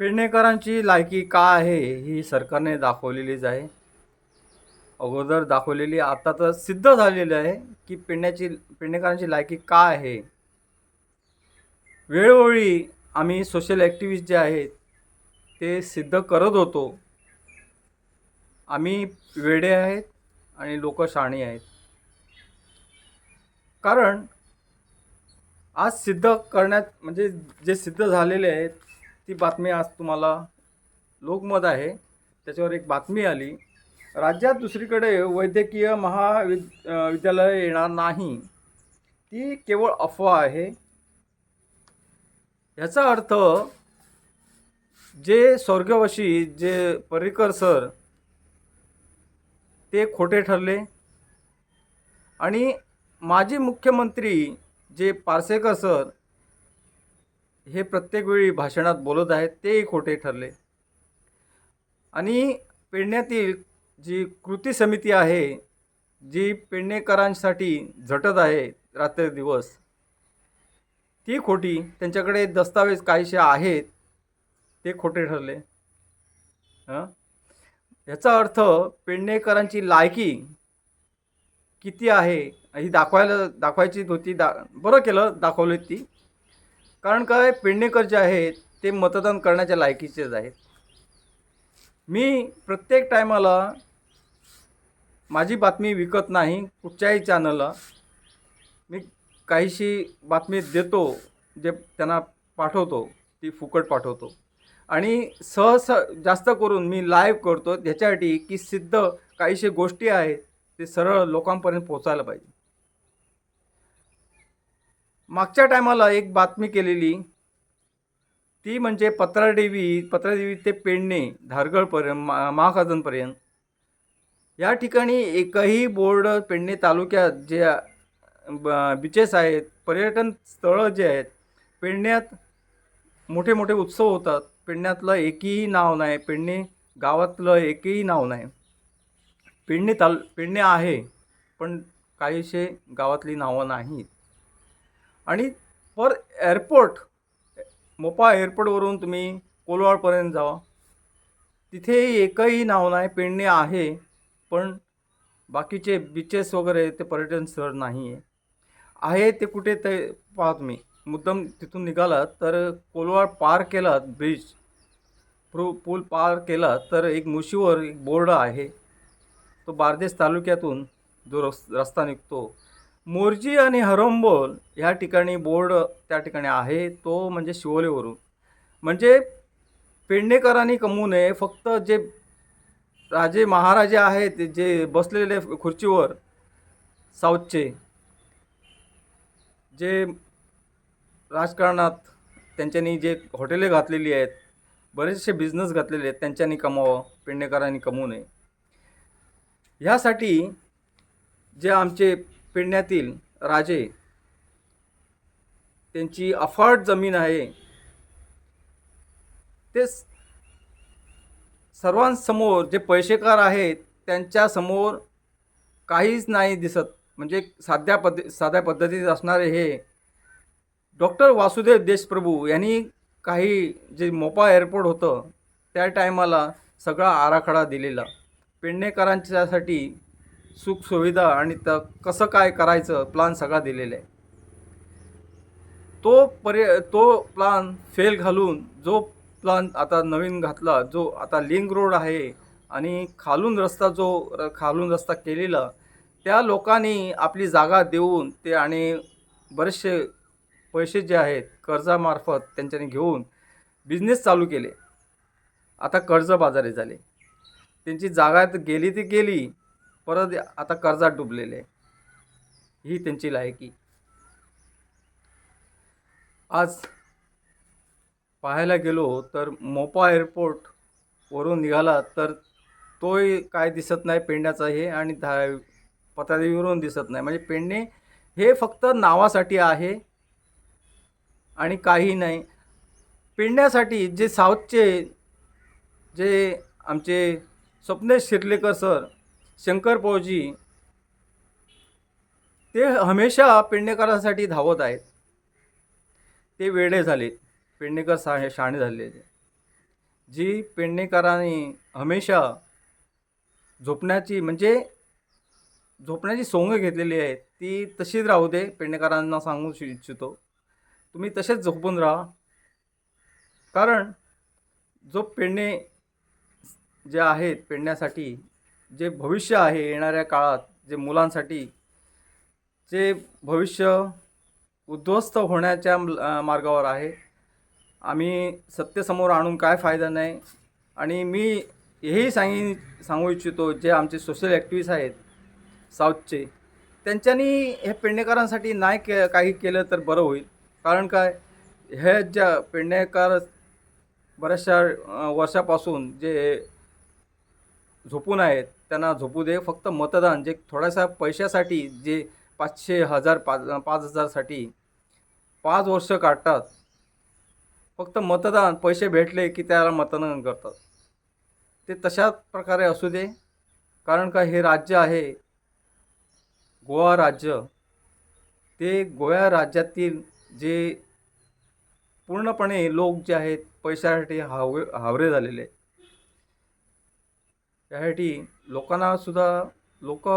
पेडणेकरांची लायकी का आहे ही सरकारने दाखवलेलीच आहे. अगोदर दाखवलेली आता तर सिद्ध झालेली आहे की पेडण्याची पेडणेकरांची लायकी का आहे. वेळोवेळी आम्ही सोशल ॲक्टिव्हिस्ट जे आहेत ते सिद्ध करत होतो. आम्ही वेडे आहेत आणि लोक शाणी आहेत. कारण आज सिद्ध करण्यात म्हणजे जे सिद्ध झालेले आहेत ती बातमी आज तुम्हाला लोकमत आहे. त्याच्यावर एक बातमी आली. राज्यात दुसरीकडे वैद्यकीय महाविद विद्यालय येणार नाही. ती केवळ अफवा आहे. ह्याचा अर्थ जे स्वर्गवशी जे पर्रिकर सर ते खोटे ठरले. आणि माजी मुख्यमंत्री जे पारसेकर सर हे प्रत्येक वेळी भाषणात बोलत आहेत तेही खोटे ठरले. आणि पेडण्यातील जी कृती समिती आहे जी पेडणेकरांसाठी झटत आहे रात्रदिवस ती खोटी त्यांच्याकडे दस्तावेज काहीसे आहेत ते खोटे ठरले. हं? याचा अर्थ पेडणेकरांची लायकी किती आहे ही दाखवायला दाखवायची होती दा बरं केलं दाखवली ती. कारण काय पेडणेकर जे आहेत ते मतदान करण्याच्या लायकीचेच आहेत. मी प्रत्येक टायमाला माझी बातमी विकत नाही कुठच्याही चॅनलला मी काहीशी बातमी देतो जे त्यांना पाठवतो ती फुकट पाठवतो. आणि सहसा जास्त करून मी लाईव्ह करतो ह्याच्यासाठी की सिद्ध काहीशे गोष्टी आहेत ते सरळ लोकांपर्यंत पोचायला पाहिजे. मागच्या टायमाला एक बातमी केलेली ती म्हणजे पत्रादेवी पत्रादेवी ते पेडणे धारगळपर्यंत मा महाखाजनपर्यंत या ठिकाणी एकही बोर्ड पेडणे तालुक्यात जे बीचेस आहेत पर्यटन स्थळं जे आहेत पेडण्यात मोठे मोठे उत्सव होतात. पेडण्यातलं एकही नाव नाही. पेडणे गावातलं एकही नाव नाही. पेडणे ताल पेडणे आहे पण काहीशे गावातली नावं नाहीत. आणि पर एअरपोर्ट मोपा एअरपोर्टवरून तुम्ही कोलवाडपर्यंत जावा. तिथे एकही नाव नाही पेडणे आहे पण बाकीचे बीचेस वगैरे ते पर्यटन स्थळ नाही आहे आहे ते कुठे ते पाहा तुम्ही. मुद्दाम तिथून निघालात तर कोलवाड पार केलात ब्रिज प्रू पूल पार केला तर एक मुशीवर एक बोर्ड आहे. तो बार्देस तालुक्यातून जो रस रस्ता निघतो मोरजी आणि हरंबोल ह्या ठिकाणी बोर्ड त्या ठिकाणी आहे तो म्हणजे शिवोलेवरून. म्हणजे पेडणेकरांनी कमवू नये फक्त जे राजे महाराजे आहेत जे बसलेले खुर्चीवर साऊथचे जे राजकारणात त्यांच्यानी जे हॉटेले घातलेली आहेत बरेचसे बिझनेस घातलेले आहेत त्यांच्यानी कमावं पेडणेकरांनी कमवू नये. ह्यासाठी जे आमचे पेडण्यातील राजे त्यांची अफाट जमीन आहे. ते सर्वांसमोर जे पैसेकार आहेत त्यांच्यासमोर काहीच नाही दिसत. म्हणजे साध्या पद्ध साध्या पद्धतीत असणारे हे डॉक्टर वासुदेव देशप्रभू यांनी काही जे मोपा एअरपोर्ट होतं त्या टायमाला सगळा आराखडा दिलेला. पेडणेकरांच्यासाठी सुखसुविधा आणि त कसं काय करायचं प्लान सगळा दिलेला आहे. तो पर्य तो प्लान फेल घालून जो प्लान आता नवीन घातला जो आता लिंक रोड आहे आणि खालून रस्ता जो र- खालून रस्ता केलेला त्या लोकांनी आपली जागा देऊन ते आणि बरेचसे पैसे जे आहेत कर्जामार्फत त्यांच्यानी घेऊन बिझनेस चालू केले. आता कर्ज बाजारी झाले. त्यांची जागा तर गेली ती गेली परत आता कर्जात डुबलेले. ही त्यांची लायकी. आज पाहायला गेलो तर मोपा एअरपोर्ट वरून निघाला तर तोही काय दिसत नाही पेंड्याचा हे आणि धा पतादेवीवरून दिसत नाही. म्हणजे पेंडणे हे फक्त नावासाठी आहे आणि काही नाही. पेंडण्यासाठी जे साऊथचे जे आमचे स्वप्नेश शिर्लेकर सर शंकर पौजी ते हमेशा पेडणेकरांसाठी धावत आहेत. ते वेडे झाले. पेडणेकर सा हे शाणे झालेले जी पेडणेकरांनी हमेशा झोपण्याची म्हणजे झोपण्याची सोंग घेतलेली आहे ती तशीच राहू दे पेडणेकरांना सांगू इच्छितो. तुम्ही तसेच झोपून राहा. कारण जो पेडणे जे आहेत पेडण्यासाठी जे भविष्य आहे येणाऱ्या काळात जे मुलांसाठी जे भविष्य उद्ध्वस्त होण्याच्या मार्गावर आहे. आम्ही सत्तेसमोर आणून काय फायदा नाही. आणि मी हेही सांगी सांगू इच्छितो जे आमचे सोशल ॲक्टिव्हिस्ट आहेत साऊथचे त्यांच्यानी हे पेडणेकरांसाठी नाही के काही केलं तर बरं होईल. कारण काय? हे ज्या पेडणेकर बऱ्याचशा वर्षापासून जे झोपून आहेत त्यांना झोपू दे. फक्त मतदान जे थोड्याशा पैशासाठी जे पाचशे हजार पाच पाच हजारसाठी पाच वर्ष काढतात. फक्त मतदान पैसे भेटले की त्याला मतदान करतात. ते तशाच प्रकारे असू दे. कारण का हे राज्य आहे गोवा राज्य. ते गोव्या राज्यातील जे पूर्णपणे लोक जे आहेत पैशासाठी हाव हावरे झालेले आहेत. त्यासाठी लोकांना सुद्धा लोक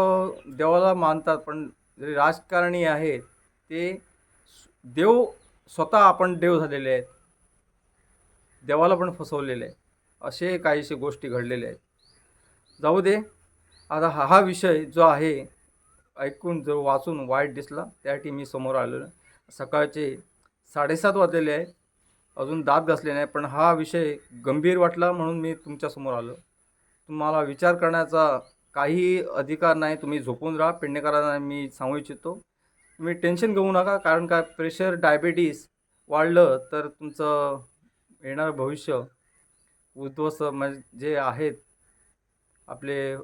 देवाला मानतात पण जे राजकारणी आहेत ते देव स्वतः आपण देव झालेले आहेत. देवाला पण फसवलेले आहे असे काहीसे गोष्टी घडलेल्या आहेत. जाऊ दे. आता हा हा विषय जो आहे ऐकून जो वाचून वाईट दिसला त्यासाठी मी समोर आलेलो सकाळचे साडेसात वाजलेले आहेत. अजून दात घासले नाही पण हा विषय गंभीर वाटला म्हणून मी तुमच्यासमोर आलो. तुम्हाला विचार करण्याचा काही अधिकार नाही तुम्ही झोपून राहा. पेडणेकरांना मी सांगू इच्छितो तुम्ही टेन्शन घेऊ नका. कारण काय प्रेशर डायबिटीस वाढलं तर तुमचं येणारं भविष्य उद्ध्वस्त. म्हणजे जे आहेत आपले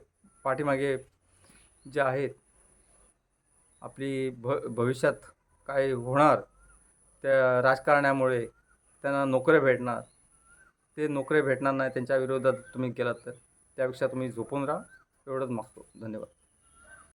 पाठीमागे जे आहेत आपली भ भविष्यात काय होणार त्या राजकारण्यामुळे त्यांना नोकऱ्या भेटणार. ते नोकऱ्या भेटणार नाही त्यांच्या विरोधात तुम्ही केलात तर. त्यापेक्षा तुम्ही झोपून राहा. एवढंच मागतो धन्यवाद.